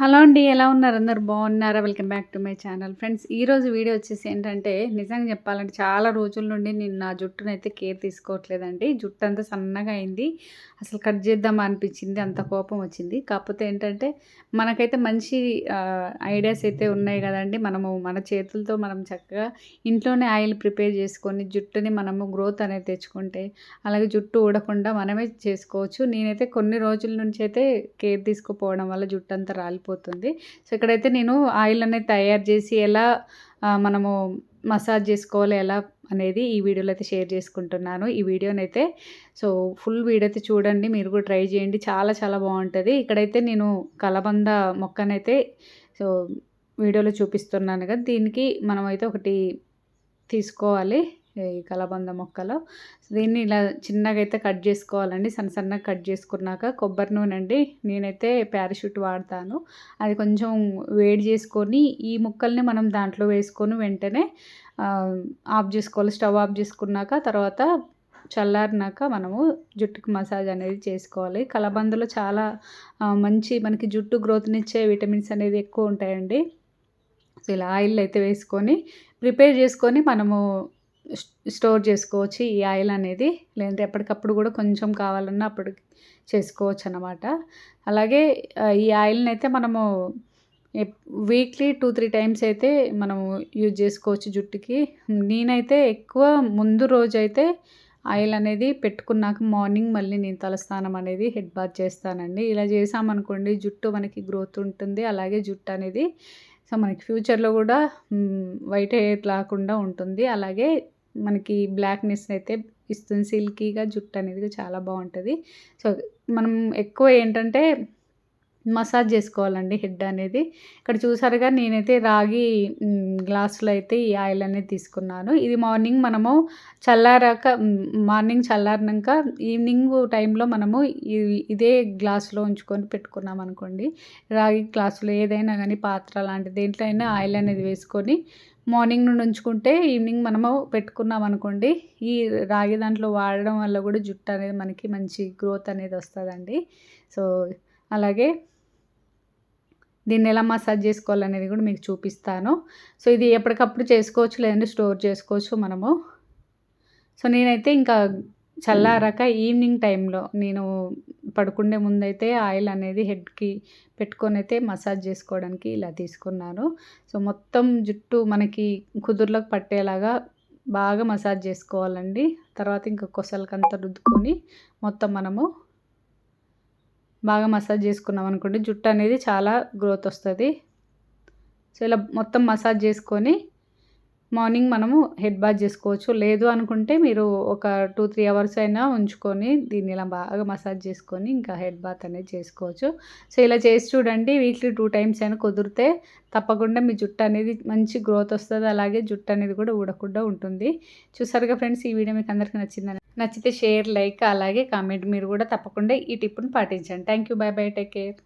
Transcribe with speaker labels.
Speaker 1: Hello అండి ఎలా ఉన్నారు? అందరు బాగున్నారా? Welcome back to my channel. Friends ఈరోజు వీడియో వచ్చేసి ఏంటంటే నిజంగా చెప్పాలంటే చాలా రోజుల నుండి నేను నా జుట్టునైతే కేర్ తీసుకోవట్లేదండి. జుట్టు అంతా సన్నగా అయింది. అసలు కట్ చేద్దాం అనిపించింది అంత కోపం వచ్చింది. కాకపోతే ఏంటంటే మనకైతే మంచి ఐడియాస్ అయితే ఉన్నాయి కదండి. మనము మన చేతులతో మనం చక్కగా ఇంట్లోనే ఆయిల్ ప్రిపేర్ చేసుకొని జుట్టుని మనము గ్రోత్ అనేది తెచ్చుకుంటే అలాగే జుట్టు ఊడకుండా మనమే చేసుకోవచ్చు. నేనైతే కొన్ని రోజుల నుంచి అయితే కేర్ తీసుకోపోవడం వల్ల జుట్టు అంతా రాలిపోతుంది సో ఇక్కడైతే నేను ఆయిల్ అనేది తయారు చేసి ఎలా మనము మసాజ్ చేసుకోవాలి ఎలా అనేది ఈ వీడియోలో అయితే షేర్ చేసుకుంటున్నాను. ఈ వీడియోనైతే సో ఫుల్ వీడియో అయితే చూడండి మీరు కూడా ట్రై చేయండి. చాలా చాలా బాగుంటుంది. ఇక్కడైతే నేను కలబంద మొక్కనైతే సో వీడియోలో చూపిస్తున్నాను కదా దీనికి మనమైతే ఒకటి తీసుకోవాలి. ఈ కలబంద మొక్కలు. దీన్ని ఇలా చిన్నగా అయితే కట్ చేసుకోవాలండి. సన్న సన్నగా కట్ చేసుకున్నాక కొబ్బరి నూనె అండి. నేనైతే పారాషూట్ వాడతాను. అది కొంచెం వేడి చేసుకొని ఈ ముక్కల్ని మనం దాంట్లో వేసుకొని వెంటనే ఆఫ్ చేసుకోవాలి. స్టవ్ ఆఫ్ చేసుకున్నాక తర్వాత చల్లారినాక మనము జుట్టుకి మసాజ్ అనేది చేసుకోవాలి. కలబందలో చాలా మంచి మనకి జుట్టు గ్రోత్నిచ్చే విటమిన్స్ అనేది ఎక్కువ ఉంటాయండి. సో ఇలా ఆయిల్ అయితే వేసుకొని ప్రిపేర్ చేసుకొని మనము స్టోర్ చేసుకోవచ్చు ఈ ఆయిల్ అనేది. లేదంటే ఎప్పటికప్పుడు కూడా కొంచెం కావాలన్నా అప్పుడు చేసుకోవచ్చు అనమాట అలాగే ఈ ఆయిల్ని అయితే మనము వీక్లీ టూ త్రీ టైమ్స్ అయితే మనము యూజ్ చేసుకోవచ్చు జుట్టుకి. నేనైతే ఎక్కువ ముందు రోజు అయితే ఆయిల్ అనేది పెట్టుకున్నాక మార్నింగ్ మళ్ళీ నేను తలస్నానం అనేది హెడ్ బాత్ చేస్తానండి. ఇలా చేసామనుకోండి జుట్టు మనకి గ్రోత్ ఉంటుంది. అలాగే జుట్టు అనేది సో మనకి ఫ్యూచర్లో కూడా వైట్ హెయిర్ రాకుండా ఉంటుంది. అలాగే మనకి బ్లాక్నెస్ అయితే ఇస్తుంది సిల్కీగా జుట్టు అనేది చాలా బాగుంటుంది. సో మనం ఎక్కువ ఏంటంటే మసాజ్ చేసుకోవాలండి హెడ్ అనేది. ఇక్కడ చూసారుగా నేనైతే రాగి గ్లాసులో అయితే ఈ ఆయిల్ అనేది తీసుకున్నాను. ఇది మార్నింగ్ మనము చల్లారాక మార్నింగ్ చల్లారినాక ఈవినింగ్ టైంలో మనము ఇదే గ్లాసులో ఉంచుకొని పెట్టుకున్నాం అనుకోండి. రాగి గ్లాసులో ఏదైనా కానీ పాత్ర లాంటి దేంట్లో అయినా ఆయిల్ అనేది వేసుకొని మార్నింగ్ నుండి ఉంచుకుంటే ఈవినింగ్ మనము పెట్టుకున్నాం అనుకోండి ఈ రాగి దాంట్లో వాడడం వల్ల కూడా జుట్టు అనేది మనకి మంచి గ్రోత్ అనేది వస్తుందండి. సో అలాగే దీన్ని ఎలా మసాజ్ చేసుకోవాలనేది కూడా మీకు చూపిస్తాను. సో ఇది ఎప్పటికప్పుడు చేసుకోవచ్చు లేదంటే స్టోర్ చేసుకోవచ్చు మనము. సో నేనైతే ఇంకా చల్లారాక ఈవినింగ్ టైంలో నేను పడుకునే ముందైతే ఆయిల్ అనేది హెడ్కి పెట్టుకొని అయితే మసాజ్ చేసుకోవడానికి ఇలా తీసుకున్నాను. సో మొత్తం జుట్టు మనకి కుదుర్లకు పట్టేలాగా బాగా మసాజ్ చేసుకోవాలండి. తర్వాత ఇంకా కొసలకంతా రుద్దుకొని మొత్తం మనము బాగా మసాజ్ చేసుకున్నాం అనుకోండి జుట్టు అనేది చాలా గ్రోత్ వస్తుంది. సో ఇలా మొత్తం మసాజ్ చేసుకొని మార్నింగ్ మనము హెడ్ బాత్ చేసుకోవచ్చు. లేదు అనుకుంటే మీరు ఒక టూ త్రీ అవర్స్ అయినా ఉంచుకొని దీన్ని ఇలా బాగా మసాజ్ చేసుకొని ఇంకా హెడ్ బాత్ అనేది చేసుకోవచ్చు. సో ఇలా చేసి చూడండి వీక్లీ టూ టైమ్స్ అయినా కుదిరితే తప్పకుండా మీ జుట్టు అనేది మంచి గ్రోత్ వస్తుంది. అలాగే జుట్టు అనేది కూడా ఊడకుండా ఉంటుంది. చూసారుగా ఫ్రెండ్స్ ఈ వీడియో మీకు అందరికీ నచ్చిందని నచ్చితే షేర్ లైక్ అలాగే కామెంట్ మీరు కూడా తప్పకుండా ఈ టిప్పును పాటించండి. Thank you bye bye take care.